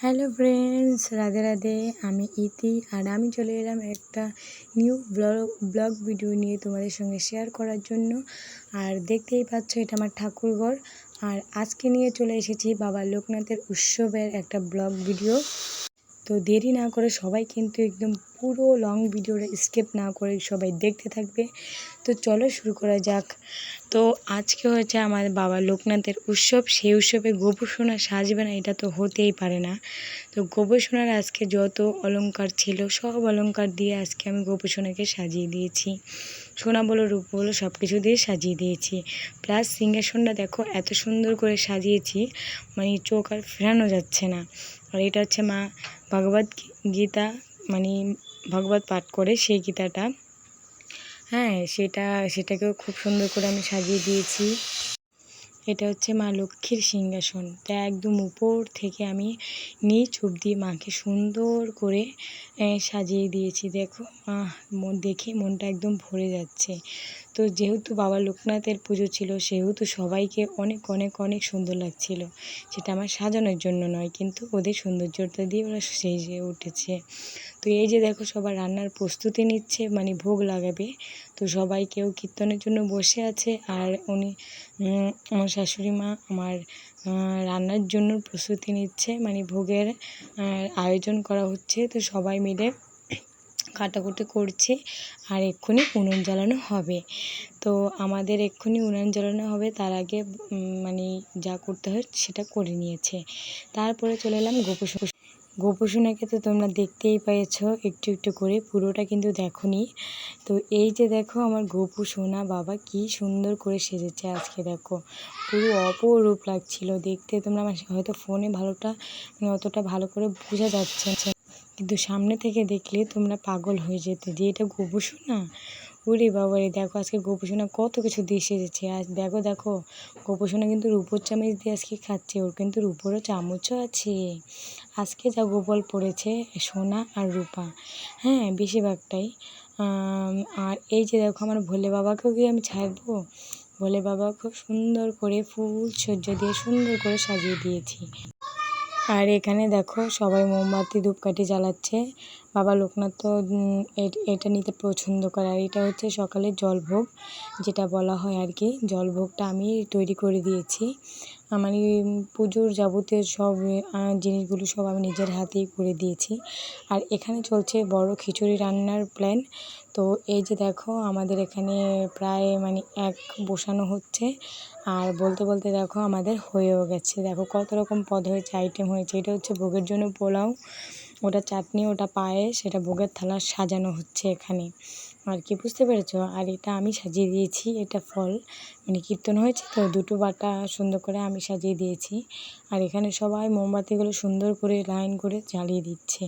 Hello friends, Radhe Radhe. আমি ইতি আর আমি চলে এলাম একটা নিউ ব্লগ ব্লগ ভিডিও নিয়ে তোমাদের সঙ্গে শেয়ার করার জন্য। আর দেখতেই পাচ্ছ, এটা আমার ঠাকুরঘর। আর আজকে নিয়ে চলে এসেছি বাবা লোকনাথের উৎসবের একটা ব্লগ ভিডিও। তো দেরি না করে সবাই কিন্তু একদম পুরো লং ভিডিওটা স্কিপ না করে সবাই দেখতে থাকবে। তো চলো শুরু করা যাক। তো আজকে হচ্ছে আমার বাবা লোকনাথের উৎসব, সেই উৎসবে গোপুসোনা সাজবে না, এটা তো হতেই পারে না। তো গোপুসোনার আজকে যত অলঙ্কার ছিল, সব অলংকার দিয়ে আজকে আমি গোপুসোনাকে সাজিয়ে দিয়েছি। সোনা বলো, রূপ বলো সব কিছু দিয়ে সাজিয়ে দিয়েছি। প্লাস সিংহাসনটা দেখো, এত সুন্দর করে সাজিয়েছি মানে চোখ আর ফেরানো যাচ্ছে না। আর এটা হচ্ছে মা ভগবদ গীতা মানে ভগবত পাঠ করে সেই গীতাটা। হ্যাঁ সেটা, সেটাকেও খুব সুন্দর করে আমি সাজিয়ে দিয়েছি। এটা হচ্ছে মা লক্ষ্মীর সিংহাসন। তা একদম উপর থেকে আমি নিয়ে ছুপ দিয়ে মাকে সুন্দর করে সাজিয়ে দিয়েছি। দেখো দেখে মনটা একদম ভরে যাচ্ছে। তো যেহেতু বাবা লোকনাথের পুজো ছিল, সেহেতু সবাইকে অনেক অনেক অনেক সুন্দর লাগছিল। সেটা আমার সাজানোর জন্য নয়, কিন্তু ওদের সৌন্দর্যতা দিয়ে ওরা সেজে উঠেছে। তো এই যে দেখো সবার রান্নার প্রস্তুতি নিচ্ছে মানে ভোগ লাগাবে। তো সবাই কেউ কীর্তনের জন্য বসে আছে, আর উনি আমার শাশুড়ি মা আমার রান্নার জন্য প্রস্তুতি নিচ্ছে মানে ভোগের আয়োজন করা হচ্ছে। তো সবাই মিলে কাটাকুটি করছে আর এক্ষুনি উনুন জ্বালানো হবে। তো আমাদের এক্ষুনি উনুন জ্বালানো হবে, তার আগে মানে যা করতে হয় সেটা করে নিয়েছে। তারপরে চলে এলাম গোপস। গোপুসোনাকে তো তোমরা দেখতেই পেয়েছ, একটু একটু করে, পুরোটা কিন্তু দেখোনি। তো এই যে দেখো আমার গোপু সোনা বাবা, কি সুন্দর করে সেজেছে আজকে দেখো। পুরো অপরূপ লাগছিল দেখতে, তোমরা আমার হয়তো ফোনে ভালোটা মানে অতটা ভালো করে বোঝা যাচ্ছে কিন্তু সামনে থেকে দেখলে তোমরা পাগল হয়ে যেতে। যে এটা গোপু সোনা ওরে বাবারে, দেখো আজকে গোপুসোনা কত কিছু দিয়ে সেজেছে। আজ দেখো দেখো, গোপুসোনা কিন্তু রূপোর চামচ দিয়ে আজকে খাচ্ছে, ওর কিন্তু রূপোরও চামচও আছে। আজকে যা গোপাল পড়েছে, সোনা আর রূপা। হ্যাঁ বেশিরভাগটাই। আর এই যে দেখো আমার ভোলে বাবাকেও কি আমি ছাড়বো ভোলে বাবা খুব সুন্দর করে ফুল সজ্জা দিয়ে সুন্দর করে সাজিয়ে দিয়েছি। আর এখানে দেখো সবাই মোমবাতি ধূপকাঠি জ্বালাচ্ছে। বাবা লোকনাথ তো এটা নিতে পছন্দ করে। আর এটা হচ্ছে সকালের জলভোগ, যেটা বলা হয় আর কি। জলভোগটা আমি তৈরি করে দিয়েছি। মানে পুজোর যাবতীয় সব জিনিসগুলো সব আমি নিজের হাতেই করে দিয়েছি। আর এখানে চলছে বড় খিচুড়ি রান্নার প্ল্যান তো এই যে দেখো, আমাদের এখানে প্রায় মানে এক বসানো হচ্ছে। আর বলতে বলতে দেখো, আমাদের হয়েও গেছে। দেখো কত রকম পদ হয়েছে আইটেম হয়েছে। এটা হচ্ছে ভোগের জন্য পোলাও, ওটা চাটনি, ওটা পায়েস সেটা ভোগের থালা সাজানো হচ্ছে এখানে। আর কি, বুঝতে পেরেছ? আর এটা আমি সাজিয়ে দিয়েছি, এটা ফল। মানে কীর্তন হয়েছে, তো দুটো বাটা সুন্দর করে আমি সাজিয়ে দিয়েছি। আর এখানে সবাই মোমবাতিগুলো সুন্দর করে লাইন করে জ্বালিয়ে দিচ্ছে।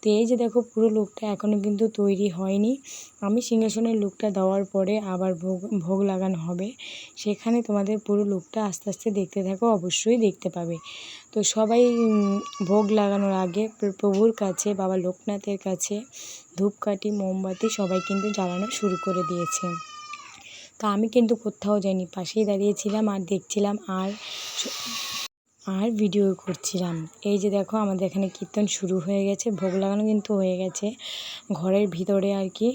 তো এই যে দেখো, পুরো লুকটা এখনও কিন্তু তৈরি হয়নি। আমি সিংহাসনের লুকটা দেওয়ার পরে আবার ভোগ ভোগ লাগানো হবে। সেখানে তোমাদের পুরো লুকটা আস্তে আস্তে দেখতে থাকো, অবশ্যই দেখতে পাবে। তো সবাই ভোগ লাগানোর আগে প্রভুর কাছে, বাবা লোকনাথের কাছে ধূপকাঠি, মোমবাতি সবাই কিন্তু জ্বালানো শুরু করে দিয়েছে। তা আমি কিন্তু কোথাও যাইনি, পাশেই দাঁড়িয়েছিলাম আর দেখছিলাম আর আর ভিডিও করছিলাম এই যে দেখো, আমাদের এখানে কীর্তন শুরু হয়ে গেছে, ভোগ লাগানো কিন্তু হয়ে গেছে। ঘরের ভিতরে আর কি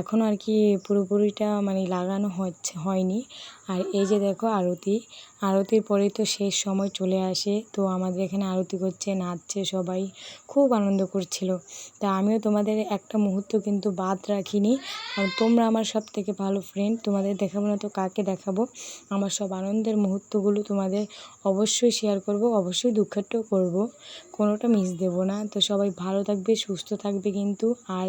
এখনও আর কি পুরোপুরিটা মানে লাগানো হচ্ছে, হয়নি। আর এই যে দেখো আরতি, আরতির পরে তো শেষ সময় চলে আসে। তো আমাদের এখানে আরতি করছে, নাচছে সবাই, খুব আনন্দ করছিল। তা আমিও তোমাদের একটা মুহূর্ত কিন্তু বাদ রাখিনি, কারণ তোমরা আমার সব থেকে ভালো ফ্রেন্ড তোমাদের দেখাবো না তো কাকে দেখাবো। আমার সব আনন্দের মুহূর্তগুলো তোমাদের অবশ্যই শেয়ার অবশ্যই দুঃখেরটাও করব, কোনোটা মিস দেবো না। তো সবাই ভালো থাকবে, সুস্থ থাকবে কিন্তু। আর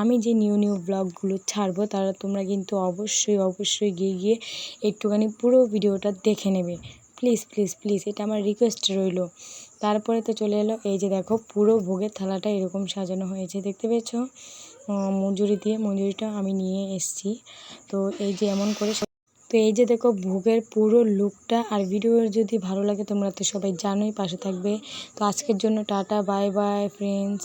আমি যে নিউ নিউ ব্লগগুলো ছাড়বো, তারা তোমরা কিন্তু অবশ্যই অবশ্যই গিয়ে গিয়ে একটুখানি পুরো ভিডিওটা দেখে নেবে। প্লিজ প্লিজ প্লিজ এটা আমার রিকোয়েস্ট রইল। তারপরে তো চলে এলো, এই যে দেখো, পুরো ভোগের থালাটা এরকম সাজানো হয়েছে, দেখতে পেয়েছ? মজুরি দিয়ে মজুরিটা আমি নিয়ে এসছি। তো এই যে এমন করে এই যে দেখো ভোগের পুরো লুকটা আর ভিডিও যদি ভালো লাগে তোমরা তো সবাই জানোই পাশে থাকবে। তো আজকের জন্য টাটা বাই বাই ফ্রেন্ডস